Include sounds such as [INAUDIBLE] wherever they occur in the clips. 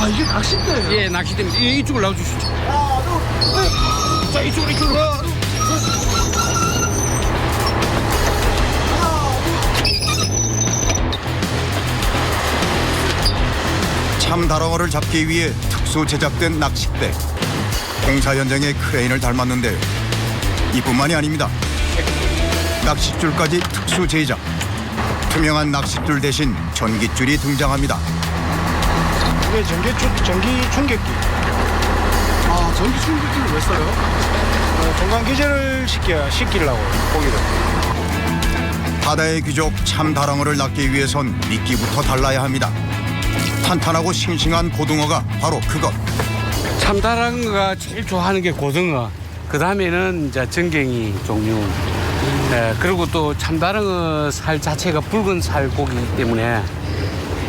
아 이게 낚싯대예요? 예, 낚시대입니다. 이- 이쪽으로 나와주시죠. 자, 이쪽으로, 이쪽으로. 참다랑어를 잡기 위해 특수 제작된 낚싯대. 공사 현장의 크레인을 닮았는데요. 이뿐만이 아닙니다. 낚싯줄까지 특수 제작. 투명한 낚싯줄 대신 전깃줄이 등장합니다. 이게 전기 충 전기 충격기. 아 전기 충격기를 왜 써요? 어, 중간 기절을 시켜 시키려고 고기를. 바다의 귀족 참다랑어를 낚기 위해선 미끼부터 달라야 합니다. 탄탄하고 싱싱한 고등어가 바로 그것. 참다랑어가 제일 좋아하는 게 고등어. 그 다음에는 이제 전갱이 종류. 예, 그리고 또 참다랑어 살 자체가 붉은 살 고기이기 때문에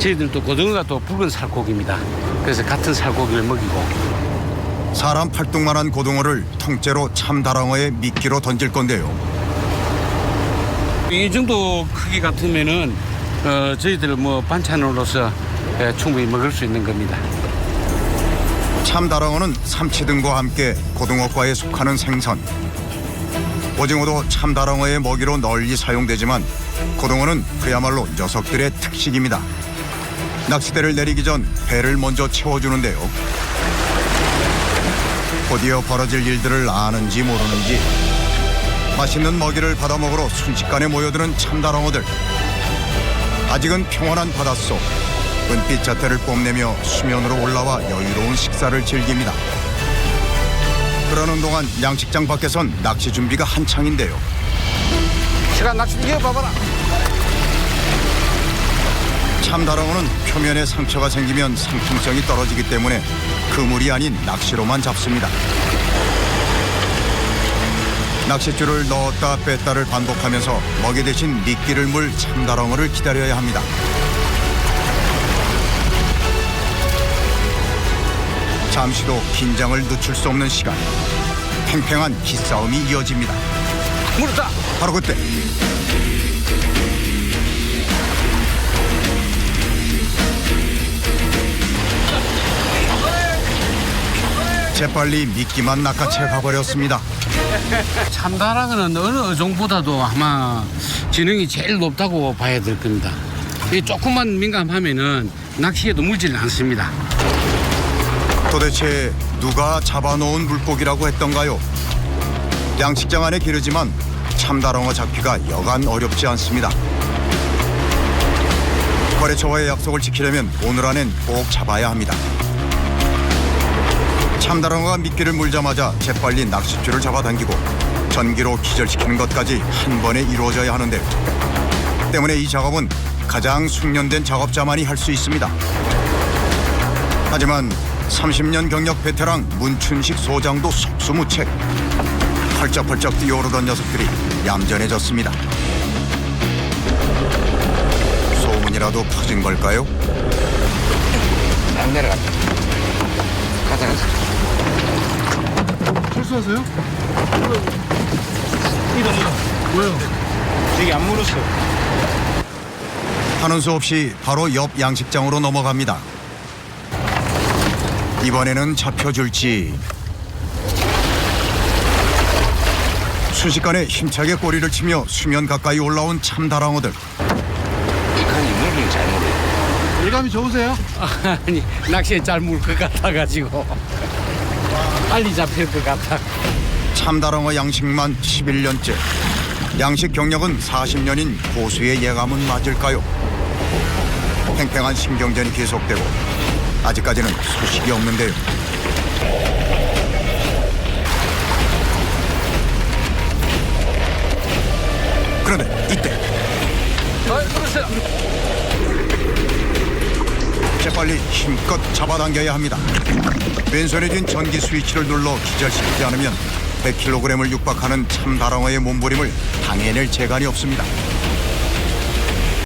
저희들도 고등어가 또 붉은 살고기입니다. 그래서 같은 살고기를 먹이고. 사람 팔뚝만한 고등어를 통째로 참다랑어의 미끼로 던질 건데요. 이 정도 크기 같으면은 어, 저희들 뭐 반찬으로서 예, 충분히 먹을 수 있는 겁니다. 참다랑어는 삼치 등과 함께 고등어과에 속하는 생선. 오징어도 참다랑어의 먹이로 널리 사용되지만 고등어는 그야말로 녀석들의 특식입니다. 낚싯대를 내리기 전 배를 먼저 채워주는데요. 곧이어 벌어질 일들을 아는지 모르는지 맛있는 먹이를 받아 먹으러 순식간에 모여드는 참다랑어들. 아직은 평온한 바닷속 은빛 자태를 뽐내며 수면으로 올라와 여유로운 식사를 즐깁니다. 그러는 동안 양식장 밖에선 낚시 준비가 한창인데요. 시간 낚시 이어 봐봐라. 참다랑어는 표면에 상처가 생기면 상품성이 떨어지기 때문에 그물이 아닌 낚시로만 잡습니다. 낚싯줄을 넣었다 뺐다를 반복하면서 먹이 대신 미끼를 물 참다랑어를 기다려야 합니다. 잠시도 긴장을 늦출 수 없는 시간. 팽팽한 기싸움이 이어집니다. 물었다. 바로 그때 재빨리 미끼만 낚아채 가버렸습니다. [LAUGHS] 참다랑어는 어느 어종보다도 아마 지능이 제일 높다고 봐야 될 겁니다. 이 조금만 민감하면은 낚시에도 물질 않습니다. 도대체 누가 잡아놓은 물고기라고 했던가요? 양식장 안에 기르지만 참다랑어 잡기가 여간 어렵지 않습니다. 거래처와의 약속을 지키려면 오늘 안엔 꼭 잡아야 합니다. 참다랑어가 미끼를 물자마자 재빨리 낚싯줄을 잡아당기고 전기로 기절시키는 것까지 한 번에 이루어져야 하는데요. 때문에 이 작업은 가장 숙련된 작업자만이 할 수 있습니다. 하지만 30년 경력 베테랑 문춘식 소장도 속수무책. 펄쩍펄쩍 뛰어오르던 녀석들이 얌전해졌습니다. 소문이라도 퍼진 걸까요? 안 내려갔다. 이동. 왜요? 저기 안 물었어. 하는 수 없이 바로 옆 양식장으로 넘어갑니다. 이번에는 잡혀줄지. 순식간에 힘차게 꼬리를 치며 수면 가까이 올라온 참다랑어들. 이 칸이 물긴 잘 물어요. 일감이 좋으세요? 아니 낚시에 잘 물 것 같아가지고 빨리 잡힐 것 같아. 참다랑어 양식만 11년째. 양식 경력은 40년인 고수의 예감은 맞을까요? 팽팽한 신경전이 계속되고 아직까지는 소식이 없는데요. 그런데 이때 어, 그러세요. 재빨리 힘껏 잡아당겨야 합니다. 왼손에 쥔 전기 스위치를 눌러 기절시키지 않으면 100kg을 육박하는 참다랑어의 몸부림을 당해낼 재간이 없습니다.